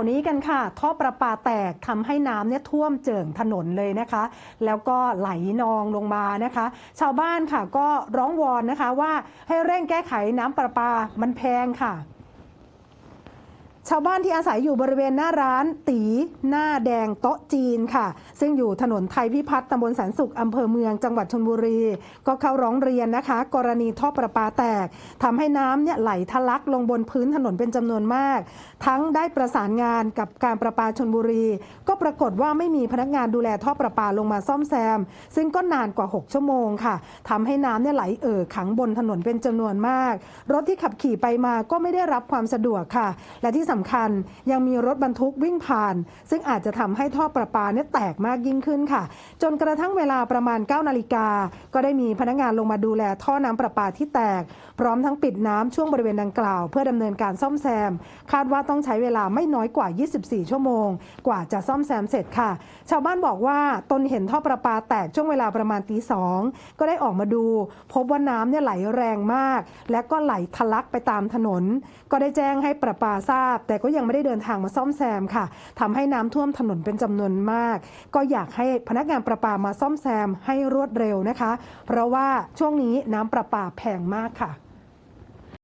าวนี้กันค่ะ ท่อประปาแตกทำให้น้ำเนี่ยท่วมเจิ่งถนนเลยนะคะ แล้วก็ไหลนองลงมานะคะ ชาวบ้านค่ะก็ร้องวอนนะคะว่าให้เร่งแก้ไขน้ำประปามันแพงค่ะ ชาวบ้านที่อาศัยอยู่บริเวณหน้าร้านตี หน้าแดงโต๊ะจีนค่ะ ซึ่งอยู่ถนนไทยพิพัฒน์ตำบลแสนสุขอำเภอเมืองจังหวัดชลบุรี ก็เข้าร้องเรียนนะคะ กรณีท่อประปาแตกทำให้น้ำเนี่ยไหลทะลักลงบนพื้นถนนเป็นจำนวนมาก ทั้งได้ประสานงานกับการประปาชลบุรี ก็ปรากฏว่าไม่มีพนักงานดูแลท่อประปาลงมาซ่อมแซม ซึ่งก็นานกว่า 6 ชั่วโมงค่ะทำให้น้ำเนี่ยไหลเอ่อขังบนถนนเป็นจำนวนมาก รถที่ขับขี่ไปมาก็ไม่ได้รับความสะดวกค่ะ และที่สำคัญ ยังมีรถบรรทุกวิ่งผ่าน ซึ่งอาจจะทำให้ท่อประปาเนี่ยแตกมากยิ่งขึ้นค่ะ จนกระทั่งเวลาประมาณ 9 นาฬิกา ก็ได้มีพนักงานลงมาดูแลท่อน้ำประปาที่แตก พร้อมทั้งปิดน้ำช่วงบริเวณดังกล่าว เพื่อดำเนินการซ่อมแซม คาดว่าต้องใช้เวลาไม่น้อยกว่า 24 ชั่วโมง กว่าจะซ่อมแซมเสร็จค่ะ ชาวบ้านบอกว่าตนเห็นท่อประปาแตกช่วงเวลาประมาณตีสองก็ได้ออกมาดู พบว่าน้ำเนี่ยไหลแรงมาก และก็ไหลทะลักไปตามถนน ก็ได้แจ้งให้ประปาทราบแต่ก็ยังไม่ได้เดินทางมาซ่อมแซมค่ะทำให้น้ำท่วมถนนเป็นจำนวนมาก ก็อยากให้พนักงานประปามาซ่อมแซมให้รวดเร็วนะคะ เพราะว่าช่วงนี้น้ำประปาแพงมากค่ะ